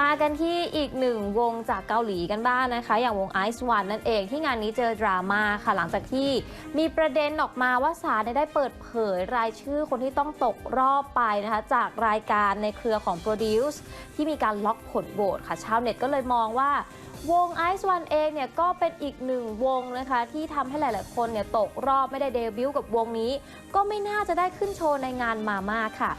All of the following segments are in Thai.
มากันที่อีกหนึ่งวงจากเกาหลีกันบ้างนะคะ อย่างวง Ice One นั่นเองที่งานนี้เจอดราม่าค่ะ หลังจากที่มีประเด็นออกมาว่าศาลได้เปิดเผยรายชื่อคนที่ต้องตกรอบไปนะคะ จากรายการในเครือของ Produce ที่มีการล็อกผลโหวตค่ะ ชาวเน็ตก็เลยมองว่าวง Ice One เองเนี่ยก็เป็นอีกหนึ่งวงนะคะ ที่ทำให้หลาย ๆ คนเนี่ยตกรอบไม่ได้เดบิวต์กับวงนี้ ก็ไม่น่าจะได้ขึ้นโชว์ในงานมาม่าค่ะ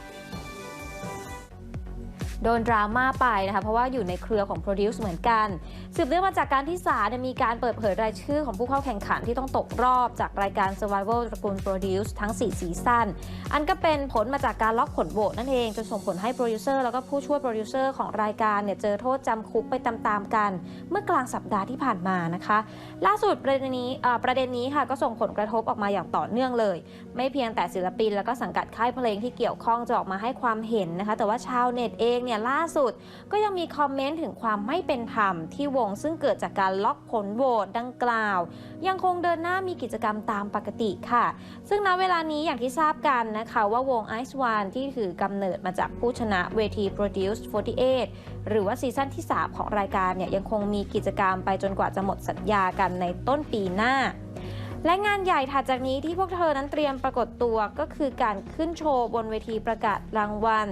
โดนดราม่าไปนะคะเพราะว่าอยู่ในเครือของ Produce เหมือนกัน สืบเนื่องมาจากการที่ศาลเนี่ยมีการเปิดเผยรายชื่อของผู้เข้าแข่งขันที่ต้องตกรอบจากรายการ Survival ตระกูล Produce ทั้ง 4 ซีซั่นอันก็เป็นผลมาจากการล็อกผลโหวตนั่นเองจนส่งผลให้โปรดิวเซอร์แล้วก็ผู้ช่วยโปรดิวเซอร์ของรายการเนี่ยเจอโทษจำคุกไปตามๆกัน เมื่อกลางสัปดาห์ที่ผ่านมานะคะ ล่าสุดประเด็นนี้ประเด็นนี้ค่ะก็ส่งผลกระทบออกมาอย่างต่อเนื่องเลย ไม่เพียงแต่ศิลปิน แล้วก็สังกัดค่ายเพลงที่เกี่ยวข้องจะออกมาให้ความเห็นนะคะ แต่ว่าชาวเน็ตเองเนี่ยล่าสุด ก็ยังมีคอมเมนต์ถึงความไม่เป็นธรรมที่วงซึ่งเกิดจากการล็อกผลโหวตดังกล่าว ยังคงเดินหน้ามีกิจกรรมตามปกติค่ะ ซึ่งณเวลานี้อย่างที่ทราบกันนะคะว่าวง Ice One ที่ถือกำเนิดมาจากผู้ชนะเวที Produce 48 หรือว่าซีซั่นที่ 3 ของรายการเนี่ยยังคงมีกิจกรรมไปจนกว่าจะหมดสัญญากันในต้นปีหน้า และงานใหญ่ถัดจากนี้ที่พวกเธอนั้นเตรียมปรากฏตัวก็คือการขึ้นโชว์บนเวทีประกาศรางวัล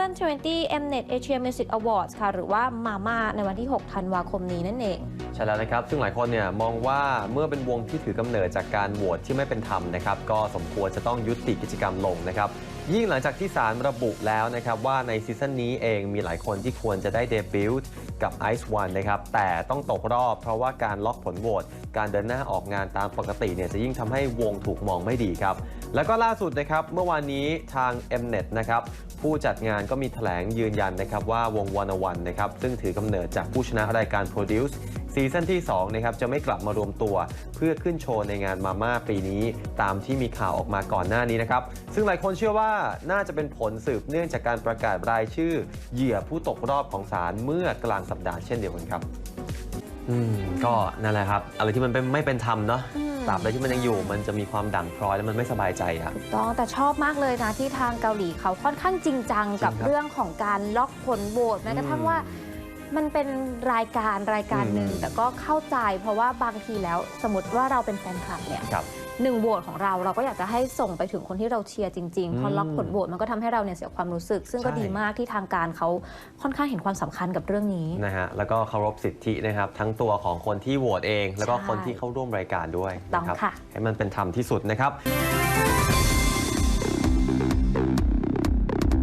2020 Mnet Asia Music Awards ค่ะ หรือว่ามาม่าในวันที่ 6 ธันวาคมนี้นั่นเอง ใช่แล้วนะครับ ซึ่งหลายคนเนี่ยมองว่าเมื่อเป็นวงที่ถือกำเนิดจากการโหวตที่ไม่เป็นธรรมนะครับ ก็สมควรจะต้องยุติกิจกรรมลงนะครับ ยิ่งหลังจากที่ศาลระบุแล้วนะครับ ว่าในซีซั่นนี้เองมีหลายคนที่ควรจะได้เดบิวต์กับ Ice One นะครับ แต่ต้องตกรอบเพราะว่าการล็อกผลโหวตการเดินหน้าออกงานตามปกติเนี่ยจะยิ่งทำให้วงถูกมองไม่ดีครับ แล้วก็ล่าสุดนะครับเมื่อวานนี้ทาง Mnet นะครับผู้จัดงานก็มีแถลงยืนยันนะครับว่าวงวันวันนะครับซึ่งถือกำเนิดจากผู้ชนะรายการ Produce ซีซั่นที่2นะครับจะไม่กลับมารวมตัว เพื่อขึ้นโชว์ในงานมาม่าปีนี้ ตามที่มีข่าวออกมาก่อนหน้านี้นะครับ ซึ่งหลายคนเชื่อว่าน่าจะเป็นผลสืบเนื่องจากการประกาศรายชื่อ เหยื่อผู้ตกรอบของศาลเมื่อกลางสัปดาห์เช่นเดียวกันครับอืมก็นั่นแหละครับอะไรที่มันเป็นไม่เป็นธรรมเนาะอืมตราบใดที่มันยังอยู่มันจะมีความด่างพร้อยแล้วมันไม่สบายใจอะถูกต้องแต่ชอบมากเลยนะที่ทางเกาหลีเขาค่อนข้างจริงจังกับจริงครับเรื่องของการล็อกผลโหวตแม้กระทั่งอืมว่า มันเป็นรายการรายการหนึ่งอืมแต่ก็เข้าใจเพราะว่าบางทีแล้วสมมติว่าเราเป็นแฟนคลับเนี่ยครับ หนึ่งโหวตของเราเราก็อยากจะให้ส่งไปถึงคนที่เราเชียร์จริงๆพอล็อกอืมผลโหวตมันก็ทำให้เราเนี่ยเสียความรู้สึก ซึ่งก็ใช่ ดีมากที่ทางการเขาค่อนข้างเห็นความสำคัญกับเรื่องนี้ นะฮะแล้วก็เคารพสิทธินะครับ ทั้งตัวของคนที่โหวตเอง แล้วก็ใช่คนที่เข้าร่วมรายการด้วยต้องนะครับค่ะ ให้มันเป็นธรรมที่สุดนะครับ